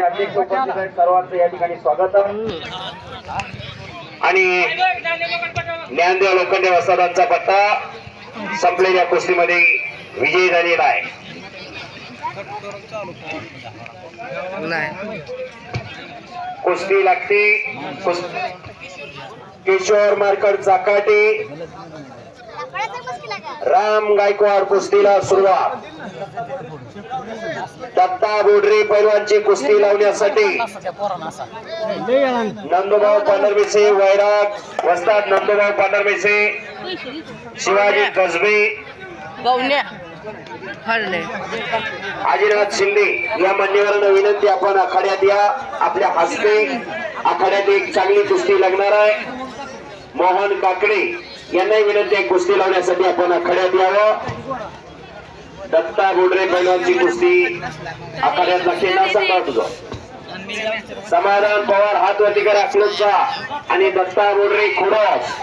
अध्यक्ष उपस्थित आहेत सर्वांचं या ठिकाणी स्वागत आणि ज्ञानदेव लोखंडे वसादांचा पट्टा संपलेल्या कुस्तीमध्ये विजयी झालेला आहे. कुस्ती लागते. किशोर मार्कड चाकाटे. राम गायकवाड कुस्तीला सुरुवात. दत्ता बोडरे पैलवानची कुस्ती लावण्यासाठी. नंदुभाऊ पांढरमेसे वैराग वस्ताद नंदुभाऊ पांढरमेसे शिवाजी कसबे आजीनाथ शिंदे या मान्यवरांना विनंती आपण आखाड्यात या आपल्या हस्ते. आखाड्यात एक चांगली कुस्ती लागणार आहे. मोहन काकडे यांनाही विनंती आहे कुस्ती लावण्यासाठी आपण आखाड्यात यावं. दत्ता बोडरे पैलवानची कुस्ती आखाड्यात लागते सांगा तुझं. समाधान पवार हात वरती करा अकलूजचा आणि दत्ता बोडरे खुडस.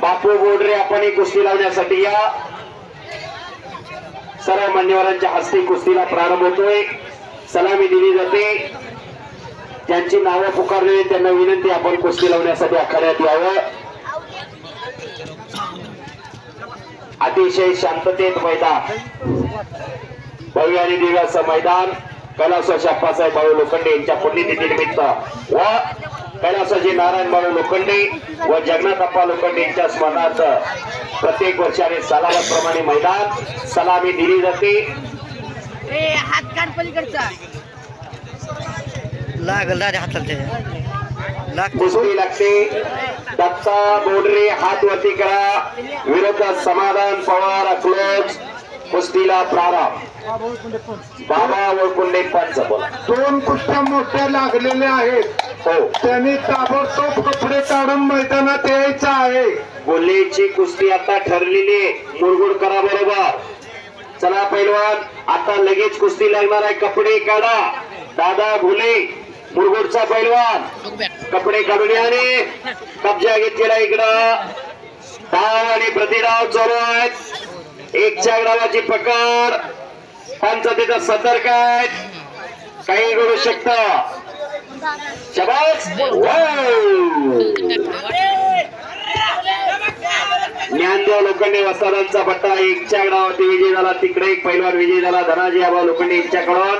बापू बोडरे आपण ही कुस्ती लावण्यासाठी या. सर्व मान्यवरांच्या हस्ते कुस्तीला प्रारंभ होतोय. सलामी दिली जाते. त्यांची नावं पुकारलेली त्यांना विनंती आपण कुस्ती लावण्यासाठी आखाड्यात यावं. अतिशय शांततेत मैदान. भव्य आणि दिव्य असं मैदान. कैलासवासी अप्पासाहेब बाळू लोखंडे यांच्या पुण्यतिथी निमित्त व कैलासवासी नारायण बाळू लोखंडे व जगन्नाथ अप्पा लोखंडे यांच्या स्मरणार्थ प्रत्येक वर्षाने सलामप्रमाणे मैदान. सलामी दिली जाते. ए हात काढ पलीकडचा. लागल दादा हाताला कुस्ती लागते. दत्ता बोडरे हात वरती करा. विरोधात समाधान पवार अकलोज कुस्तीला प्रारंभ. बाबा वळकुंडे पंच बोला. दोन कुस्त्या मोठ्या लागलेल्या आहेत? हो. त्यांनी ताबडतोब कपडे काढून मैदानात यायचं आहे. गोलेची कुस्ती आता ठरलेली आहे. मुरगुड करा बरोबर. चला पैलवान आता लगेच कुस्ती लागणार आहे. कपडे काढा. दादा भुले मुरगुडचा पैलवान. कपडे काढून आणि कब्जा घेतलेला इकडं. डाव आणि प्रतिडाव चालू आहेत. एकच्या डावाची पकड. पंच तिथं सतर्क आहेत. काही घडू शकत. शबास. वाव! लोखंडे वस्तादांचा पट्टा एकच्या डावावरती विजय झाला तिकडे एक पहिल्यावर विजय झाला. धनाजी आबा लोखंडे यांच्याकडून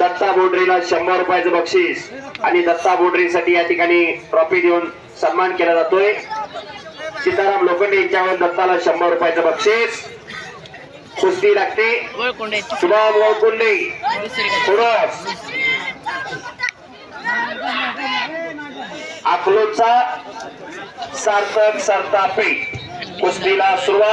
दत्ता बोंडरीला शंभर रुपयाचं बक्षीस आणि दत्ता बोंडरीसाठी या ठिकाणी ट्रॉफी देऊन सन्मान केला जातोय. सीताराम लोखंडे यांच्यावर दत्ताला शंभर रुपयाचं बक्षीस. कुस्ती लागते. शुभम वळकुंडे खुडस अकलूजचा सार्थक सरतापे. कुस्तीला सुरुवात.